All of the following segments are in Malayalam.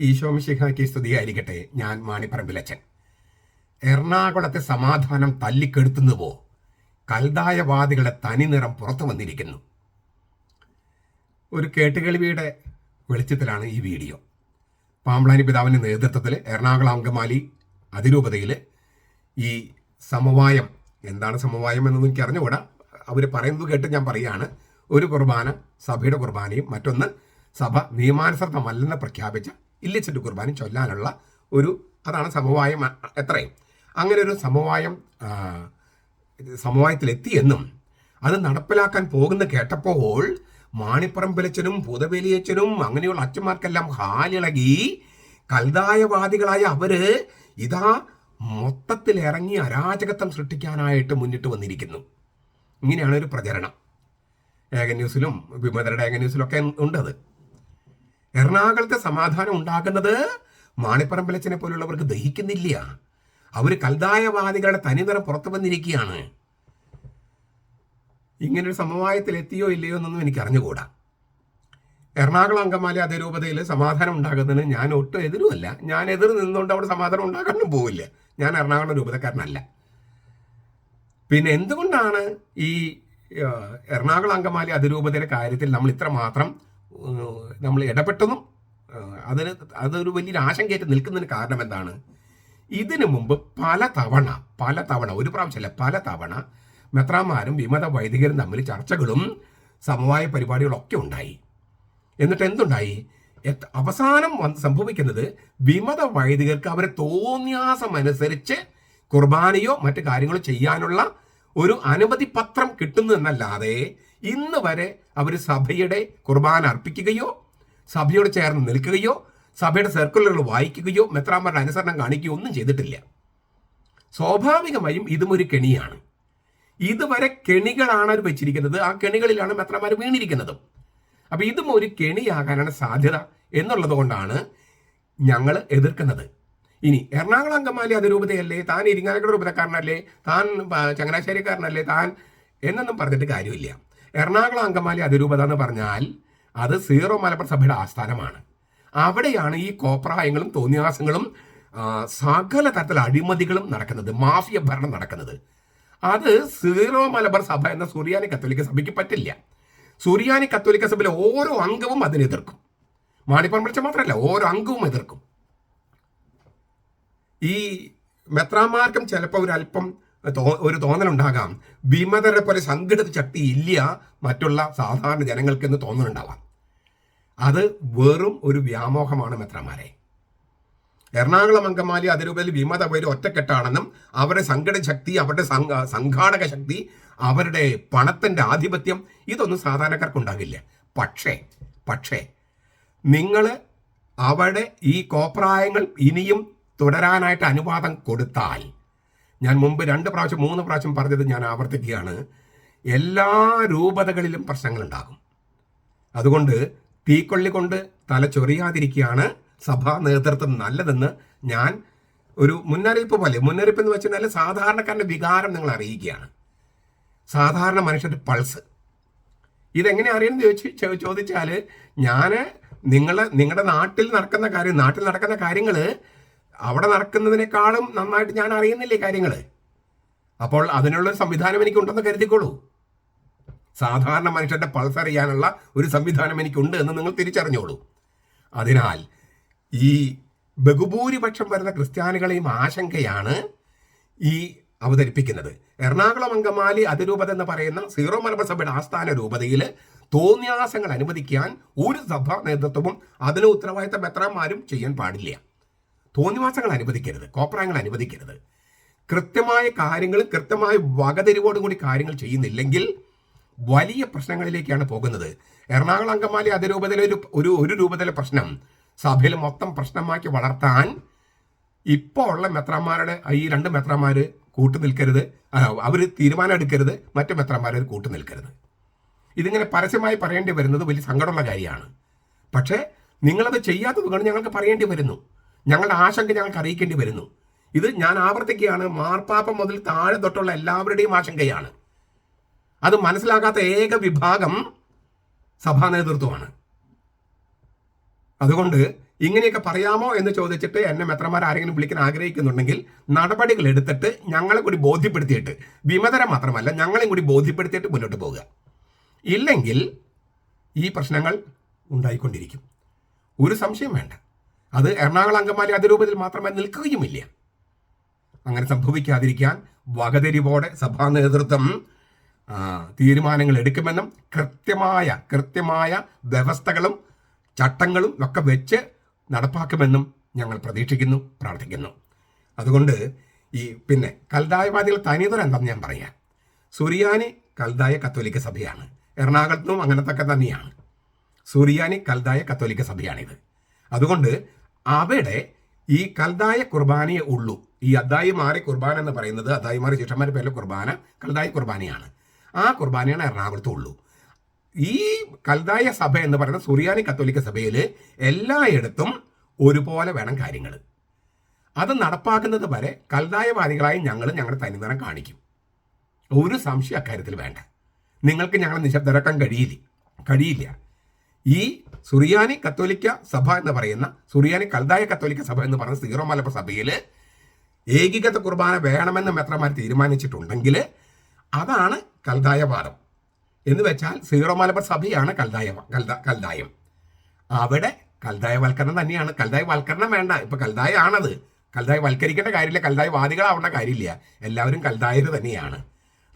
ഈശോമിശിഹാക്കി സ്തുതിയായിരിക്കട്ടെ ഞാൻ മാണിപ്പറമ്പിലച്ചൻ എറണാകുളത്തെ സമാധാനം തല്ലിക്കെടുത്തുന്നുവോ? കൽതായവാദികളുടെ തനിനിറം പുറത്തു വന്നിരിക്കുന്നു. ഒരു കേട്ടുകേൾവിയുടെ വെളിച്ചത്തിലാണ് ഈ വീഡിയോ. പാമ്പ്ലാനി പിതാവിന്റെ നേതൃത്വത്തിൽ എറണാകുളം അങ്കമാലി അതിരൂപതയിൽ ഈ സമവായം എന്താണ് സമവായം എന്നൊന്നും എനിക്ക് അറിഞ്ഞുകൂടാ. അവർ പറയുന്നത് കേട്ട് ഞാൻ പറയുകയാണ്. ഒരു കുർബാന സഭയുടെ കുർബാനയും മറ്റൊന്ന് സഭ നിയമാനുസൃതമല്ലെന്ന് പ്രഖ്യാപിച്ച ഇല്ലിച്ചിട്ട് കുർബാന ചൊല്ലാനുള്ള ഒരു അതാണ് സമവായം. എത്രയും. അങ്ങനെ ഒരു സമവായം സമവായത്തിലെത്തിയെന്നും അത് നടപ്പിലാക്കാൻ പോകുന്ന കേട്ടപ്പോൾ മാണിപ്പറമ്പിലച്ചനും ഭൂതവേലിയച്ചനും അങ്ങനെയുള്ള അച്ഛന്മാർക്കെല്ലാം ഹാലിളകി കൽതായവാദികളായ അവർ ഇതാ മൊത്തത്തിൽ ഇറങ്ങി അരാജകത്വം സൃഷ്ടിക്കാനായിട്ട് മുന്നിട്ട് വന്നിരിക്കുന്നു. ഇങ്ങനെയാണ് ഒരു പ്രചരണം. ഏക ന്യൂസിലും വിമതരുടെ ഏക ന്യൂസിലൊക്കെ ഉണ്ടത്. എറണാകുളത്തെ സമാധാനം ഉണ്ടാക്കുന്നത് മാണിപ്പറമ്പലച്ചനെ പോലുള്ളവർക്ക് ദഹിക്കുന്നില്ല. അവർ കൽതായവാദികളുടെ തനിനിറം പുറത്തു വന്നിരിക്കുകയാണ്. ഇങ്ങനൊരു സമവായത്തിൽ എത്തിയോ ഇല്ലയോ എന്നൊന്നും എനിക്ക് അറിഞ്ഞുകൂടാ എറണാകുളം അങ്കമാലി അതിരൂപതയിൽ സമാധാനം ഉണ്ടാകുന്നതിന് ഞാൻ ഒട്ടും എതിരുമല്ല. ഞാൻ എതിർ നിന്നുകൊണ്ട് അവിടെ സമാധാനം ഉണ്ടാക്കാനും പോവില്ല. ഞാൻ എറണാകുളം രൂപതക്കാരനല്ല. പിന്നെ എന്തുകൊണ്ടാണ് ഈ എറണാകുളം അങ്കമാലി അതിരൂപതയുടെ കാര്യത്തിൽ നമ്മൾ ഇത്രമാത്രം നമ്മൾ ഇടപെട്ടതും അതിന് അതൊരു വലിയൊരു ആശങ്കയായിട്ട് നിൽക്കുന്നതിന് കാരണം എന്താണ്? ഇതിനു മുമ്പ് പല തവണ പല തവണ ഒരു പ്രാവശ്യമല്ല പല തവണ മെത്രാമാരും വിമത വൈദികരും തമ്മിൽ ചർച്ചകളും സമവായ പരിപാടികളൊക്കെ ഉണ്ടായി. എന്നിട്ട് എന്തുണ്ടായി? അവസാനം സംഭവിക്കുന്നത് വിമത വൈദികർക്ക് അവരെ തോന്നിയാസം അനുസരിച്ച് കുർബാനയോ മറ്റു കാര്യങ്ങളോ ചെയ്യാനുള്ള ഒരു അനുമതി പത്രം കിട്ടുന്നു എന്നല്ലാതെ ഇന്ന് വരെ അവർ സഭയുടെ കുർബാന അർപ്പിക്കുകയോ സഭയോട് ചേർന്ന് നിൽക്കുകയോ സഭയുടെ സർക്കുലറുകൾ വായിക്കുകയോ മെത്രാന്മാരുടെ അനുസരണം കാണിക്കുകയോ ഒന്നും ചെയ്തിട്ടില്ല. സ്വാഭാവികമായും ഇതും ഒരു കെണിയാണ്. ഇതുവരെ കെണികളാണ് അവർ വെച്ചിരിക്കുന്നത്. ആ കെണികളിലാണ് മെത്രാമാർ വീണിരിക്കുന്നതും. അപ്പോൾ ഇതും ഒരു കെണിയാകാനാണ് സാധ്യത എന്നുള്ളത് കൊണ്ടാണ് ഞങ്ങൾ എതിർക്കുന്നത്. ഇനി എറണാകുളം അങ്കമാലി അതിരൂപതയല്ലേ? താൻ ഇരിങ്ങാലക്കുട രൂപതക്കാരനല്ലേ? താൻ ചങ്ങനാശ്ശേരിക്കാരനല്ലേ? താൻ എന്നൊന്നും പറഞ്ഞിട്ട് കാര്യമില്ല. എറണാകുളം അങ്കമാലി അതിരൂപത എന്ന് പറഞ്ഞാൽ അത് സീറോ മലബാർ സഭയുടെ ആസ്ഥാനമാണ്. അവിടെയാണ് ഈ കോപ്രായങ്ങളും തോന്നിയാസങ്ങളും സകല തരത്തിലുള്ള അഴിമതികളും നടക്കുന്നത് മാഫിയ ഭരണം നടക്കുന്നത്. അത് സീറോ മലബാർ സഭ എന്ന സുറിയാനി കത്തോലിക്ക സഭയ്ക്ക് പറ്റില്ല. സുറിയാനി കത്തോലിക്ക സഭയിലെ ഓരോ അംഗവും അതിനെ എതിർക്കും. മാണിപ്പൻ വിളിച്ച മാത്രമല്ല ഓരോ അംഗവും എതിർക്കും. ഈ മെത്രാമാർക്കും ചിലപ്പോൾ ഒരു അല്പം തോ- ഒരു തോന്നലുണ്ടാകാം. ഭീമതരെ പോലെ സംഘടിത ശക്തി ഇല്ല മറ്റുള്ള സാധാരണ ജനങ്ങൾക്കെന്ന് തോന്നലുണ്ടാവാം. അത് വെറും ഒരു വ്യാമോഹമാണ് മെത്രമാരെ എറണാകുളം അങ്കമാലി അതിരൂപയിൽ വിമത പേര് ഒറ്റക്കെട്ടാണെന്നും അവരുടെ സംഘടന ശക്തി അവരുടെ സംഘാടക ശക്തി അവരുടെ പണത്തിന്റെ ആധിപത്യം ഇതൊന്നും സാധാരണക്കാർക്ക് ഉണ്ടാകില്ല പക്ഷേ പക്ഷേ നിങ്ങൾ അവിടെ ഈ കോപ്രായങ്ങൾ ഇനിയും തുടരാനായിട്ട് അനുവാദം കൊടുത്താൽ ഞാൻ മുമ്പ് രണ്ട് പ്രാവശ്യം മൂന്ന് പ്രാവശ്യം പറഞ്ഞത് ഞാൻ ആവർത്തിക്കുകയാണ്. എല്ലാ രൂപതകളിലും പ്രശ്നങ്ങളുണ്ടാകും. അതുകൊണ്ട് തീക്കൊള്ളി കൊണ്ട് തല ചൊറിയാതിരിക്കുകയാണ് സഭാ നേതൃത്വം നല്ലതെന്ന് ഞാൻ ഒരു മുന്നറിയിപ്പ് പോലെ മുന്നറിയിപ്പ് എന്ന് വെച്ചാൽ സാധാരണക്കാരന്റെ വികാരം നിങ്ങൾ അറിയിക്കുകയാണ് സാധാരണ മനുഷ്യന്റെ പൾസ്. ഇതെങ്ങനെ അറിയുമെന്ന് ചോദിച്ച് ചോദിച്ചാൽ ഞാൻ നിങ്ങളെ നിങ്ങളുടെ നാട്ടിൽ നടക്കുന്ന കാര്യം നാട്ടിൽ നടക്കുന്ന കാര്യങ്ങൾ അവിടെ നടക്കുന്നതിനേക്കാളും നന്നായിട്ട് ഞാൻ അറിയുന്നില്ലേ കാര്യങ്ങൾ അപ്പോൾ അതിനുള്ള സംവിധാനം എനിക്കുണ്ടെന്ന് കരുതിക്കോളൂ. സാധാരണ മനുഷ്യന്റെ പൾസ് അറിയാനുള്ള ഒരു സംവിധാനം എനിക്കുണ്ട് എന്ന് നിങ്ങൾ തിരിച്ചറിഞ്ഞോളൂ. അതിനാൽ ഈ ബഹുഭൂരിപക്ഷം വരുന്ന ക്രിസ്ത്യാനികളെയും ആശങ്കയാണ് ഈ അവതരിപ്പിക്കുന്നത്. എറണാകുളം അങ്കമാലി അതിരൂപത എന്ന് പറയുന്ന സീറോ മലബാർ ആസ്ഥാന രൂപതയിൽ തോന്നിയാസങ്ങൾ അനുവദിക്കാൻ ഒരു സഭാ നേതൃത്വവും അതിന് ഉത്തരവാദിത്തം എത്രമാരും ചെയ്യാൻ പാടില്ല. തോന്നിവാസങ്ങൾ അനുവദിക്കരുത് കോപ്രായങ്ങൾ അനുവദിക്കരുത്. കൃത്യമായ കാര്യങ്ങളും കൃത്യമായ വകതിരിവോടും കൂടി കാര്യങ്ങൾ ചെയ്യുന്നില്ലെങ്കിൽ വലിയ പ്രശ്നങ്ങളിലേക്കാണ് പോകുന്നത്. എറണാകുളം അങ്കമാലി അതിരൂപതയിലെ ഒരു ഒരു ഒരു രൂപതയിലെ പ്രശ്നം സഭയിൽ മൊത്തം പ്രശ്നമാക്കി വളർത്താൻ ഇപ്പോൾ ഉള്ള മെത്രാന്മാരുടെ ഈ രണ്ട് മെത്രാന്മാർ കൂട്ടു നിൽക്കരുത്. അവർ തീരുമാനം എടുക്കരുത് മറ്റു മെത്രാന്മാർ കൂട്ടു നിൽക്കരുത്. ഇതിങ്ങനെ പരസ്യമായി പറയേണ്ടി വരുന്നത് വലിയ സങ്കടമുള്ള കാര്യമാണ്. പക്ഷേ നിങ്ങളത് ചെയ്യാത്തത് കൊണ്ട് ഞങ്ങൾക്ക് പറയേണ്ടി വരുന്നു. ഞങ്ങളുടെ ആശങ്ക ഞങ്ങൾക്ക് അറിയിക്കേണ്ടി വരുന്നു. ഇത് ഞാൻ ആവർത്തിക്കുകയാണ്. മാർപ്പാപ്പ മുതൽ താഴെ തൊട്ടുള്ള എല്ലാവരുടെയും ആശങ്കയാണ്. അത് മനസ്സിലാക്കാത്ത ഏക വിഭാഗം സഭാ നേതൃത്വമാണ്. അതുകൊണ്ട് ഇങ്ങനെയൊക്കെ പറയാമോ എന്ന് ചോദിച്ചിട്ട് എന്നെ മെത്രമാർ ആരെങ്കിലും വിളിക്കാൻ ആഗ്രഹിക്കുന്നുണ്ടെങ്കിൽ നടപടികൾ എടുത്തിട്ട് ഞങ്ങളെ കൂടി ബോധ്യപ്പെടുത്തിയിട്ട് വിമതരെ മാത്രമല്ല ഞങ്ങളെയും കൂടി ബോധ്യപ്പെടുത്തിയിട്ട് മുന്നോട്ട് പോവുക. ഇല്ലെങ്കിൽ ഈ പ്രശ്നങ്ങൾ ഉണ്ടായിക്കൊണ്ടിരിക്കും. ഒരു സംശയം വേണ്ട. അത് എറണാകുളം അങ്കമാലി അതിരൂപത്തിൽ മാത്രമേ നിൽക്കുകയുമില്ല. അങ്ങനെ സംഭവിക്കാതിരിക്കാൻ വകതിരിവോടെ സഭാ നേതൃത്വം തീരുമാനങ്ങൾ എടുക്കുമെന്നും കൃത്യമായ കൃത്യമായ വ്യവസ്ഥകളും ചട്ടങ്ങളും ഒക്കെ വെച്ച് നടപ്പാക്കുമെന്നും ഞങ്ങൾ പ്രതീക്ഷിക്കുന്നു പ്രാർത്ഥിക്കുന്നു. അതുകൊണ്ട് ഈ പിന്നെ കൽതായവാദികൾ തനിതരം എന്താണെന്ന് ഞാൻ പറയാം. സുറിയാനി കൽതായ കത്തോലിക്ക സഭയാണ്. എറണാകുളത്തും അങ്ങനത്തൊക്കെ തന്നെയാണ്. സുറിയാനി കൽതായ കത്തോലിക്ക സഭയാണിത്. അതുകൊണ്ട് അവിടെ ഈ കൽതായ കുർബാനയെ ഉള്ളൂ. ഈ അദ്ദായി മാറി കുർബാന എന്ന് പറയുന്നത് അദ്ദായി മാറി ശിഷ്യന്മാരുടെ പേരിലെ കുർബാന കൽദായ കുർബാനയാണ്. ആ കുർബാനയാണ് എറണാകുളത്തും ഉള്ളൂ. ഈ കൽതായ സഭ എന്ന് പറയുന്ന സുറിയാനി കത്തോലിക്ക സഭയിൽ എല്ലായിടത്തും ഒരുപോലെ വേണം കാര്യങ്ങൾ അത് നടപ്പാക്കുന്നത് വരെ കൽതായവാദികളായി ഞങ്ങൾ ഞങ്ങളുടെ തനിനിറം കാണിക്കും. ഒരു സംശയം അക്കാര്യത്തിൽ വേണ്ട. നിങ്ങൾക്ക് ഞങ്ങളെ നിശബ്ദരാക്കാൻ കഴിയില്ല. കഴിയില്ല. ഈ സുറിയാനി കത്തോലിക്ക സഭ എന്ന് പറയുന്ന സുറിയാനി കൽദായ കത്തോലിക്ക സഭ എന്ന് പറയുന്ന സീറോ മലബാർ സഭയിൽ ഏകീകൃത കുർബാന വേണമെന്ന് മെത്രമാർ തീരുമാനിച്ചിട്ടുണ്ടെങ്കിൽ അതാണ് കൽദായവാദം എന്ന് വെച്ചാൽ സീറോ മലബാർ സഭയാണ് കൽദായ കൽദ കൽദായം. അവിടെ കൽദായവൽക്കരണം തന്നെയാണ്. കൽദായവൽക്കരണം വേണ്ട. ഇപ്പൊ കൽദായ ആണത് കൽദായ വൽക്കരിക്കേണ്ട കാര്യമില്ല. കൽദായ വാദികളാവേണ്ട കാര്യമില്ല. എല്ലാവരും കൽദായർ തന്നെയാണ്.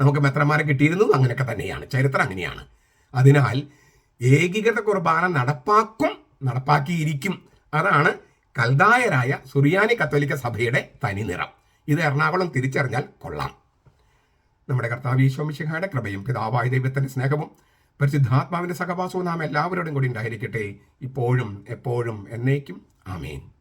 നമുക്ക് മെത്രമാരെ കിട്ടിയിരുന്നു. അങ്ങനെയൊക്കെ തന്നെയാണ്. ചരിത്രം അങ്ങനെയാണ്. അതിനാൽ ഏകീകൃത കുർബാന നടപ്പാക്കും നടപ്പാക്കിയിരിക്കും. അതാണ് കൽദായരായ സുറിയാനി കത്തോലിക്ക സഭയുടെ തനിനിറം ഇത് എറണാകുളം തിരിച്ചറിഞ്ഞാൽ കൊള്ളാം. നമ്മുടെ കർത്താവ് ഈശോമിശിഹായുടെ കൃപയും പിതാവായ ദൈവത്തിന്റെ സ്നേഹവും പരിശുദ്ധാത്മാവിന്റെ സഹവാസവും നാം എല്ലാവരോടും കൂടി ഉണ്ടായിരിക്കട്ടെ. ഇപ്പോഴും എപ്പോഴും എന്നേക്കും. ആമേൻ.